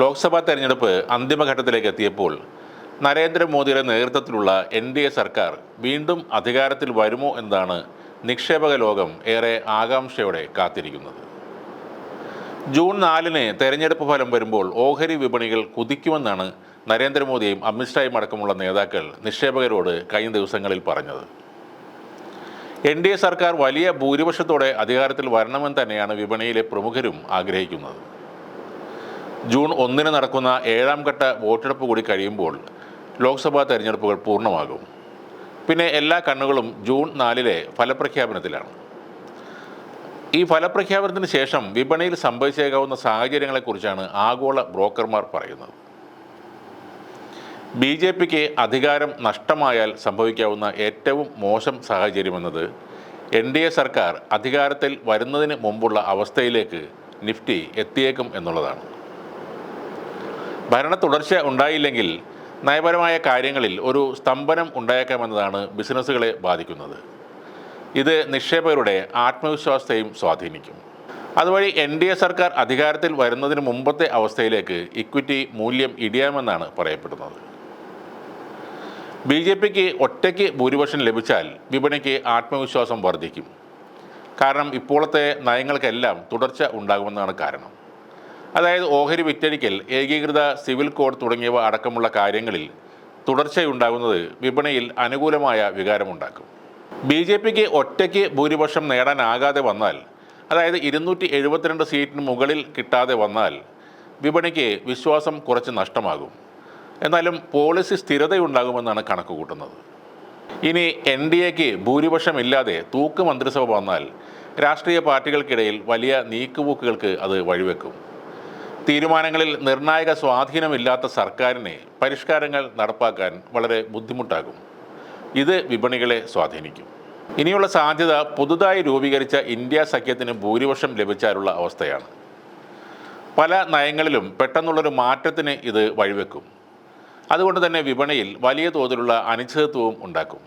ലോക്സഭാ തെരഞ്ഞെടുപ്പ് അന്തിമഘട്ടത്തിലേക്ക് എത്തിയപ്പോൾ നരേന്ദ്രമോദിയുടെ നേതൃത്വത്തിലുള്ള എൻ ഡി എ സർക്കാർ വീണ്ടും അധികാരത്തിൽ വരുമോ എന്നതാണ് നിക്ഷേപക ലോകം ഏറെ ആകാംക്ഷയോടെ കാത്തിരിക്കുന്നത്. ജൂൺ നാലിന് തെരഞ്ഞെടുപ്പ് ഫലം വരുമ്പോൾ ഓഹരി വിപണികൾ കുതിക്കുമെന്നാണ് നരേന്ദ്രമോദിയും അമിത്ഷായും അടക്കമുള്ള നേതാക്കൾ നിക്ഷേപകരോട് കഴിഞ്ഞ ദിവസങ്ങളിൽ പറഞ്ഞത്. എൻ ഡി എ സർക്കാർ വലിയ ഭൂരിപക്ഷത്തോടെ അധികാരത്തിൽ വരണമെന്ന് തന്നെയാണ് വിപണിയിലെ പ്രമുഖരും ആഗ്രഹിക്കുന്നത്. ജൂൺ ഒന്നിന് നടക്കുന്ന ഏഴാം ഘട്ട വോട്ടെടുപ്പ് കൂടി കഴിയുമ്പോൾ ലോക്സഭാ തെരഞ്ഞെടുപ്പുകൾ പൂർണമാകും. പിന്നെ എല്ലാ കണ്ണുകളും ജൂൺ നാലിലെ ഫലപ്രഖ്യാപനത്തിലാണ്. ഈ ഫലപ്രഖ്യാപനത്തിന് ശേഷം വിപണിയിൽ സംഭവിച്ചേക്കാവുന്ന സാഹചര്യങ്ങളെക്കുറിച്ചാണ് ആഗോള ബ്രോക്കർമാർ പറയുന്നത്. ബി ജെ പിക്ക് അധികാരം നഷ്ടമായാൽ സംഭവിക്കാവുന്ന ഏറ്റവും മോശം സാഹചര്യമെന്നത് എൻ ഡി എ സർക്കാർ അധികാരത്തിൽ വരുന്നതിന് മുമ്പുള്ള അവസ്ഥയിലേക്ക് നിഫ്റ്റി എത്തിയേക്കും എന്നുള്ളതാണ്. ഭരണ തുടർച്ച ഉണ്ടായില്ലെങ്കിൽ നയപരമായ കാര്യങ്ങളിൽ ഒരു സ്തംഭനം ഉണ്ടായേക്കാമെന്നതാണ് ബിസിനസ്സുകളെ ബാധിക്കുന്നത്. ഇത് നിക്ഷേപകരുടെ ആത്മവിശ്വാസത്തെയും സ്വാധീനിക്കും. അതുവഴി എൻ ഡി എ സർക്കാർ അധികാരത്തിൽ വരുന്നതിന് മുമ്പത്തെ അവസ്ഥയിലേക്ക് ഇക്വിറ്റി മൂല്യം ഇടിയാമെന്നാണ് പറയപ്പെടുന്നത്. ബി ജെ പിക്ക് ഒറ്റയ്ക്ക് ഭൂരിപക്ഷം ലഭിച്ചാൽ വിപണിക്ക് ആത്മവിശ്വാസം വർദ്ധിക്കും. കാരണം ഇപ്പോഴത്തെ നയങ്ങൾക്കെല്ലാം തുടർച്ച ഉണ്ടാകുമെന്നാണ് കാരണം. അതായത് ഓഹരി വിറ്റഴിക്കൽ ഏകീകൃത സിവിൽ കോഡ് തുടങ്ങിയവ അടക്കമുള്ള കാര്യങ്ങളിൽ തുടർച്ചയുണ്ടാകുന്നത് വിപണിയിൽ അനുകൂലമായ വികാരമുണ്ടാക്കും. ബി ജെ പിക്ക് ഒറ്റയ്ക്ക് ഭൂരിപക്ഷം നേടാനാകാതെ വന്നാൽ അതായത് ഇരുന്നൂറ്റി എഴുപത്തിരണ്ട് സീറ്റിന് മുകളിൽ കിട്ടാതെ വന്നാൽ വിപണിക്ക് വിശ്വാസം കുറച്ച് നഷ്ടമാകും. എന്നാലും പോളിസി സ്ഥിരതയുണ്ടാകുമെന്നാണ് കണക്ക് കൂട്ടുന്നത് ഇനി എൻ ഡി എക്ക് ഭൂരിപക്ഷമില്ലാതെ തൂക്ക് മന്ത്രിസഭ വന്നാൽ രാഷ്ട്രീയ പാർട്ടികൾക്കിടയിൽ വലിയ നീക്കുപോക്കുകൾക്ക് അത് വഴിവെക്കും. തീരുമാനങ്ങളിൽ നിർണായക സ്വാധീനമില്ലാത്ത സർക്കാരിനെ പരിഷ്കാരങ്ങൾ നടപ്പാക്കാൻ വളരെ ബുദ്ധിമുട്ടാകും. ഇത് വിപണികളെ സ്വാധീനിക്കും. ഇനിയുള്ള സാധ്യത പുതുതായി രൂപീകരിച്ച ഇന്ത്യ സഖ്യത്തിന് ഭൂരിപക്ഷം ലഭിച്ചാലുള്ള അവസ്ഥയാണ്. പല നയങ്ങളിലും പെട്ടെന്നുള്ളൊരു മാറ്റത്തിന് ഇത് വഴിവെക്കും. അതുകൊണ്ട് തന്നെ വിപണിയിൽ വലിയ തോതിലുള്ള അനിശ്ചിതത്വവും ഉണ്ടാക്കും.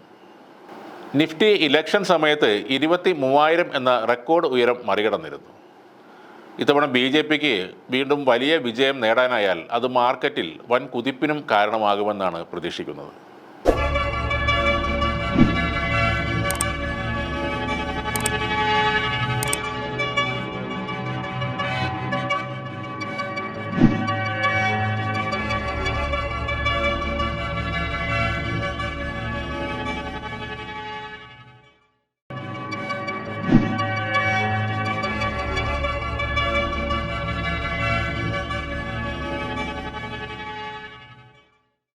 നിഫ്റ്റി ഇലക്ഷൻ സമയത്ത് ഇരുപത്തി മൂവായിരം എന്ന റെക്കോർഡ് ഉയരം മറികടന്നിരുന്നു. ഇത്തവണ ബി ജെ പിക്ക് വീണ്ടും വലിയ വിജയം നേടാനായാൽ അത് മാർക്കറ്റിൽ വൻ കുതിപ്പിനും കാരണമാകുമെന്നാണ് പ്രതീക്ഷിക്കുന്നത്.